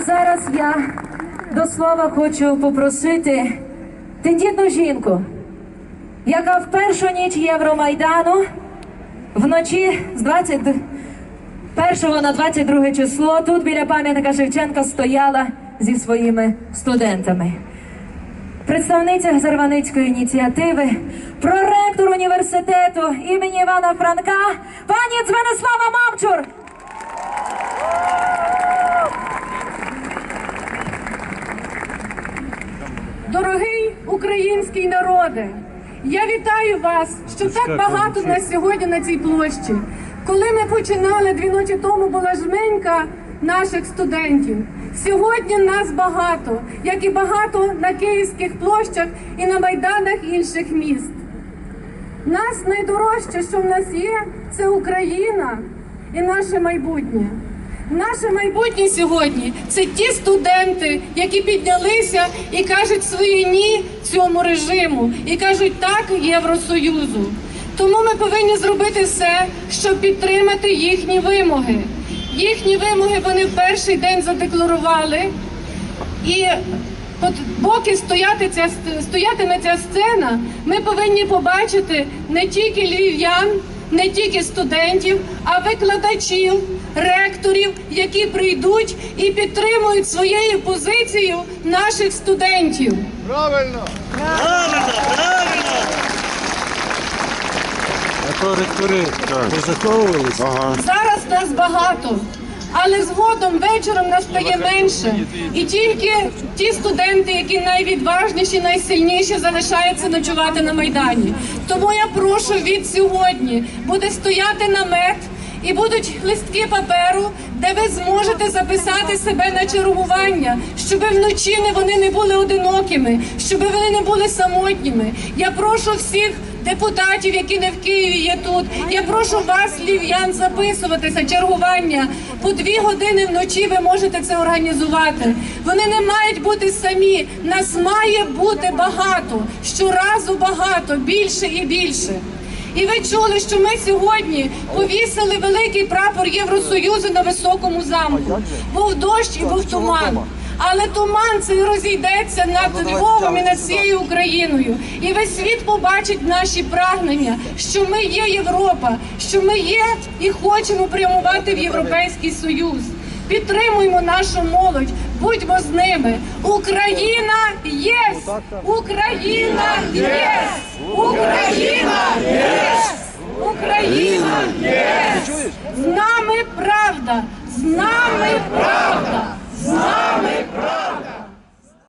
зараз я до слова хочу попросити тендітну жінку, яка в першу ніч Євромайдану вночі з 21 на 22 число тут біля пам'ятника Шевченка стояла зі своїми студентами. Представниця Зарваницької ініціативи, проректор університету імені Івана Франка, пані Дзвенислава Дорогий український народе, я вітаю вас, що так багато нас сьогодні на цій площі. Коли ми починали дві ночі тому, була жменька наших студентів. Сьогодні нас багато, як і багато на київських площах і на майданах інших міст. Нас найдорожче, що в нас є, це Україна і наше майбутнє. Наше майбутнє сьогодні це ті студенти, які піднялися і кажуть своє ні цьому режиму, і кажуть так Євросоюзу. Тому ми повинні зробити все, щоб підтримати їхні вимоги. Їхні вимоги вони в перший день задекларували. І поки стояти ця, стоятиме ця сцена, ми повинні побачити не тільки львів'ян, не тільки студентів, а викладачів, ректорів, які прийдуть і підтримують своєю позицією наших студентів. Правильно! А то ректори позаховувалися. Ага. Зараз нас багато, але згодом вечором нас стає менше. І тільки ті студенти, які найвідважніші, найсильніші, залишаються ночувати на майдані. Тому я прошу від сьогодні буде стояти намет. І будуть листки паперу, де ви зможете записати себе на чергування, щоб вночі не вони не були одинокими, щоб вони не були самотніми. Я прошу всіх депутатів, які не в Києві є тут. Я прошу вас, львів'ян, записуватися чергування. По дві години вночі ви можете це організувати. Вони не мають бути самі. Нас має бути багато. Щоразу багато, більше і більше. І ви чули, що ми сьогодні повісили великий прапор Євросоюзу на високому замку. Був дощ і був туман. Але туман цей розійдеться над Львовом і над всією Україною. І весь світ побачить наші прагнення, що ми є Європа, що ми є і хочемо прямувати в Європейський Союз. Підтримуємо нашу молодь, будьмо з ними. Україна єс! Україна єс! Україна єс! Україна єс! З нами правда! З нами правда! Same